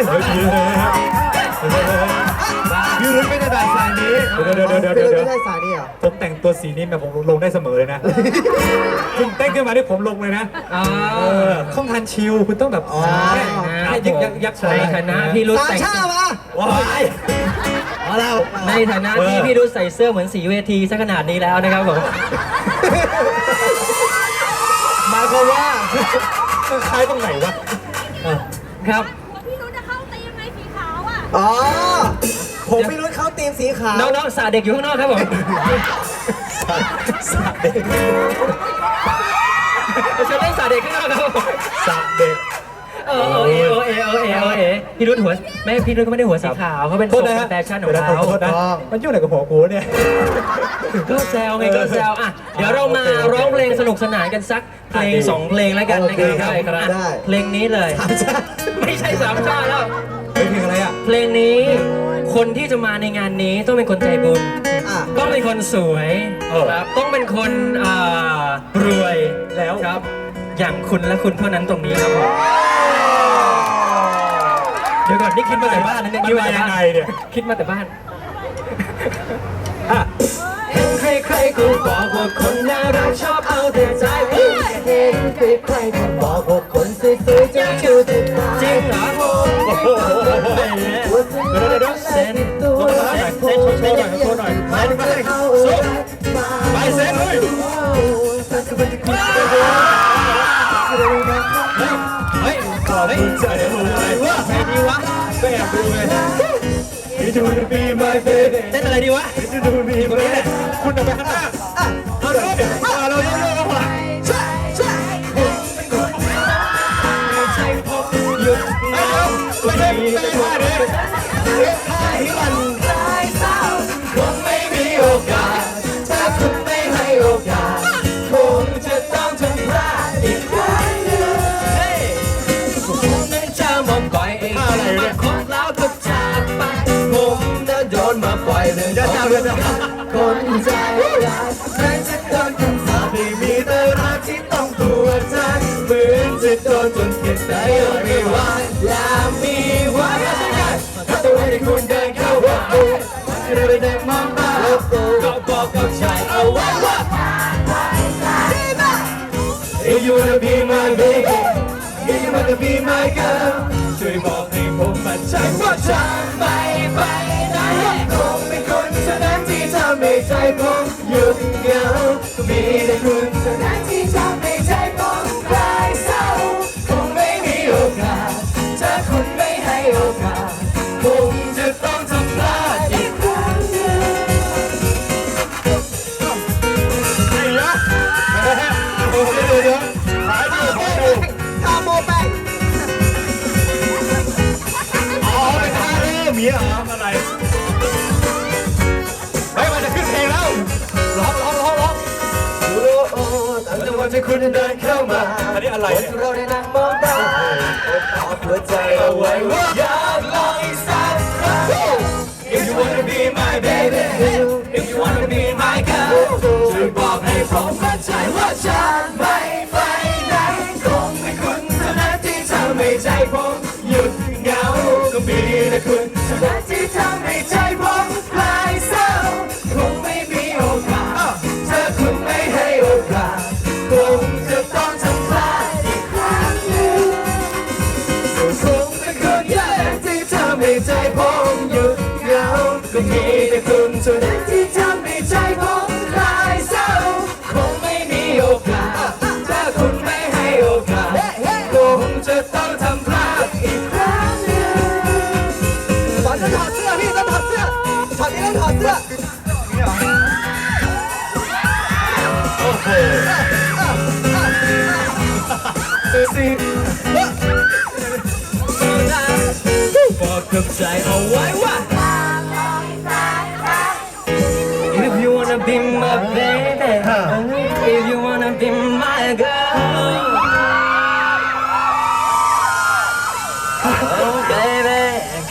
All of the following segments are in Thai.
ยเฮ้ยพี่รุ้ไม่ได้แบบสายนี้เดี๋ยวเดี๋ยวเดี๋ยวเดี๋ยวเดี๋ยวไม่ได้สายนี่เหรอผมแต่งตัวสีนี้แบบผมลงได้เสมอเลยนะคุณเต้นขึ้นมาที่ผมลงเลยนะเออข้องทันชิลคุณต้องแบบอ๋อยักยักยักในฐานะพี่รุ้สามแต่งชามาว้ายเอาแล้วในฐานะที่พี่รุ้ใส่เสื้อเหมือนสีเวทีซะขนาดนี้แล้วนะครับผมหมายความว่าคล้ายตรงไหนวะครับ พี่นุ้จะเข้าตีมไงสีขาว อะอ๋อ ผมพี่รุ้เข้าทีมสีขาว น้องๆสาเด็กอยู่ข้างนอกครับผมสาเด็กเราจะเล่นสาเด็กข้างนอกครับผมสาเด็กเออเออเออเออเออเออเออพี่รุ้หัวแม่พี่รุ้ก็ไม่ได้หัวสีขาวเขาเป็นโททรษงนะฮะแฟชั่นของดี๋ยวะเขาขอโทษนะมันยุ่งอะไรกับหัวกูเนี่ยก็แซวไงก็แซวอะเดี๋ยวเรามาร้องเพลงสนุกสนานกันสักเพลงสองเพลงแล้วกันนะครับโอเคครับอะได้เพลงนี้เลยสามชาไม่ใช่สามชาติแล้ว เฮ้ยเพลงอะไรอะเพลงนี้ คนที่จะมาในงานนี้ต้องเป็นคนใจบุญ อะ ต้องเป็นคนสวยเออ ครับต้องเป็นคนอ่ารวยแล้วครับ อย่างคุณและคุณเท่านั้นตรงนี้ครับผมเดี๋ยวก่อนนี่คิดมาแต่บ้านนะเนี่ยมันมายังไงเนี่ยคิดมาแต่บ้านอะใครใครๆก็บอกว่าคน ขอบคุณใจเดี๋ยวรู้อะไรดีวะไปแอบดูไง You do to be my baby เต้นอะไรดีวะ You do to be my baby คุณเอาไปข้างหน้อา มือนจะโดนจนเก็บใจไม่ไหวและมีไว้ถ้าตัวที่คุณเดินเข้ามาจะได้ไปเดินมองตาก็บอกกับชายเอาไว้ว่า If you wanna be my baby If you wanna be my girl ช่วยบอกให้ผมมั่นใจว่าจะไม่ไปไหนคงเป็นคนเท่านั้นที่ทำให้ใจผมหยุดเหงามีแต่คุณ ท่าเริ่มมีเหรอะไรเฮ้ยมันจะขึ้นเพลงแล้วร้องร้องร้องร้องตั้งแต่วันที่คุณเดินเข้ามาอันนี้อะไรเนี่ยเราได้นั่งมองตาบอกหัวใจเอาไว้ว่าอยากลองอีกสักครั้ง If you wanna be my baby If you wanna be my girl ช่วยบอกให้ผมมั่นใจว่าฉัน บอกกับใจเอาไว้ว่า If you wanna be my baby If you wanna be my girl Oh baby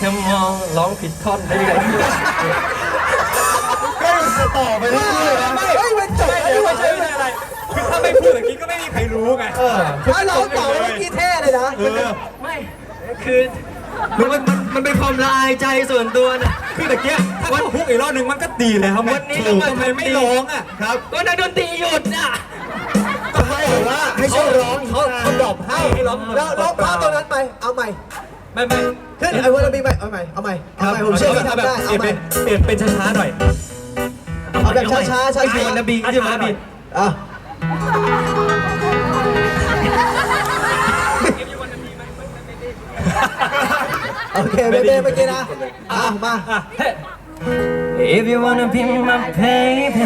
come on ร้องผิดท่อนได้ไงต่อไปเรื่อย ไม่พูดอย่างนี้ก็ไม่มีใครรู้ไงถ้าเราต่อเมื่อกี้เท่เลยนะเออไม่คือมันมันมันมันเป็นความละอายใจส่วนตัวนะคือตะเกียบวันฮุกอีกรอบหนึ่งมันก็ตีแล้ววันนี้ถูกเราทำไมมาไม่ร้องอะครับก็นักดนตรีหยุดอะก็ให้บอกว่าให้ช่วยร้องเขาเขาดรอปให้ให้ร้องแล้วร้องพาร์ทตรงนั้นไปเอาใหม่ไม่ไม่ขึ้นไอ้วันนี้ใหม่เอาใหม่เอาใหม่เอาใหม่ผมเชื่อว่าทำได้เอาใหม่เปลี่ยนเป็นช้าๆหน่อยเอาแบบช้าๆช้าไอ้ๆพี่นบีไอ้พี่นบีอะ โอเคเบเบ้เมื่อกี้นะ อะ มา If you wanna be my baby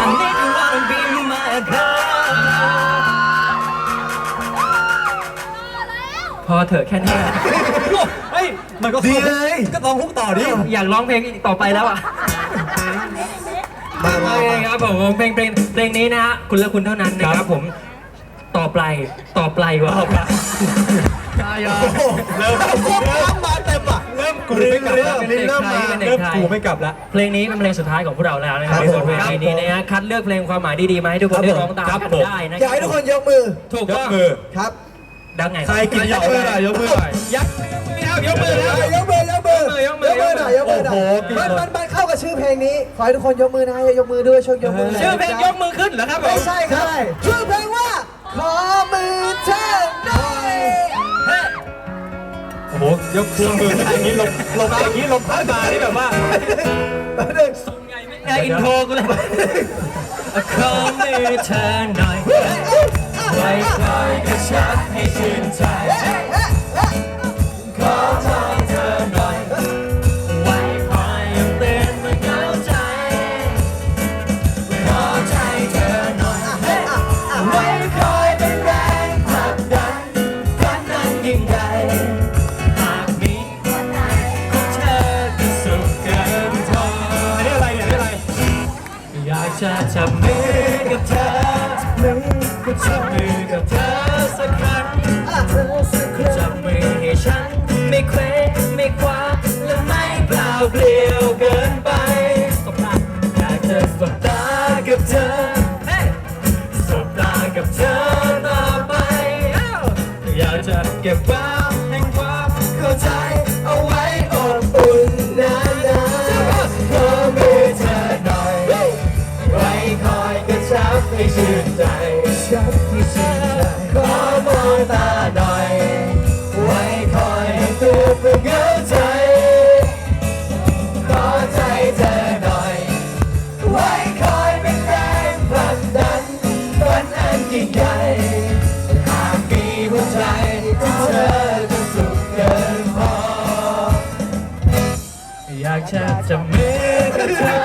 I need you wanna be my girl พอเถอะแค่นี้เฮ้ย มันก็ดีเลย ก็ต้องฮุกต่อดิ อยากร้องเพลงต่อไปแล้วอะ มามาโอเคมาครับผมเพลงเพลงเพลงนี้นะฮะคุณและคุณเท่านั้นนะครับผมต่อไปต่อไปกว่าโอ้โหเริ่มมาเต็มอะเริ่มกูไม่กลับแล้วเป็นเด็กไทยเป็นเด็เริ่กมไทยกูไม่กลับแล้วเพลงนี้เป็นเพลงสุดท้ายของพวกเราแล้วนะครับครับในส่วนเพลงผมนี้นะฮะคัดเลือกเพลงความหมายดีๆมาให้ทุกคนได้ร้องตามครับกันผมได้นะอยากให้ทุกคนยกมือถูกยต้กองมือครับดังไงใครกินยกมือหน่อยยกมือหน่อยยักษ์ไม่เอายกมือแล้วยกมือยกมือยกมือยกมือหน่อยยกมือหน่อยโอ้โหมันมันมันเข้า กับชื่อเพลงนี้ ขอให้ทุกคนยกมือนะยกมือด้วยช่วยยกมือหน่ยชื่อเพลงยกมือขึ้นเหรอครับผไม่มใช่ครับ ชื่อเพลงว่า ขอมือเธอหน่อยโอ้โหยกยกมืออย่างนี้ลงลงอย่างนี้ลงพัดมานี่แบบว่ามาหนึ่งไงอินโทรกูเลยขอมือเธอหน่อยไว้คอยกระชับให้ชื่นใจ ไากจะจับมือกับเธอ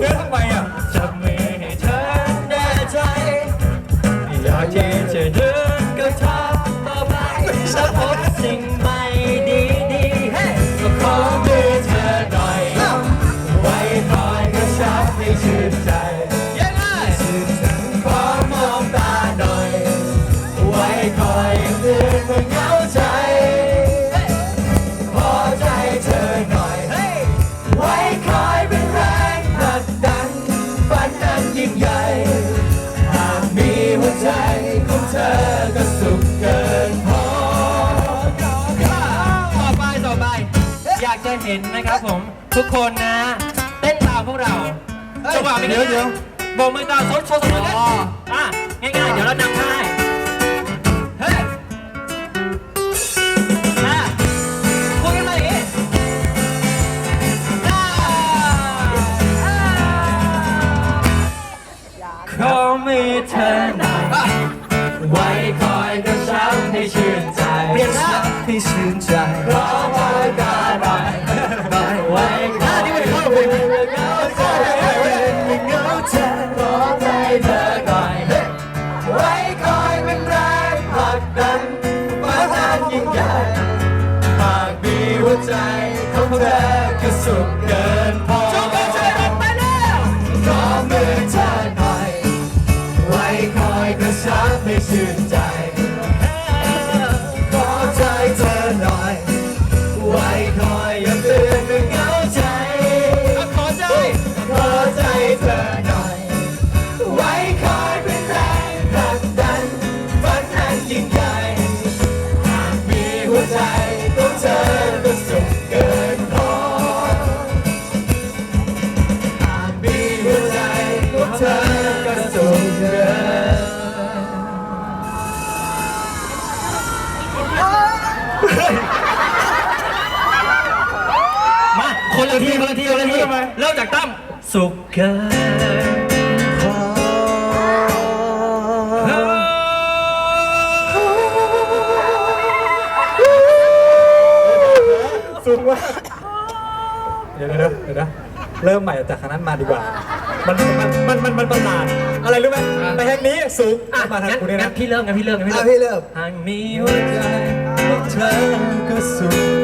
เดินทำไมอะ ของเธอก็สุขเกินพอ ต่อไปต่อไป อยากจะเห็นนะครับผม ทุกคนนะ เต้นตามพวกเราจังหวะเป็นเดี๋ยวเดี๋ยว โบกมือตามโซนโซนมือกันอะง่ายๆ เดี๋ยวเรานำให้เบใเริ่มใหม่จากครั้งนั้นมาดีกว่า มันมันมันมันมันประหลาดอะไรรู้ไหมไปทางนี้สูงอะมาทางงั้นกูเนี่ยงั้นะนพี่เริ่มงั้นพี่เริ่มงั้นพี่อะเริ่มพี่เริ่มหากมีหัวใจของเธอก็สุข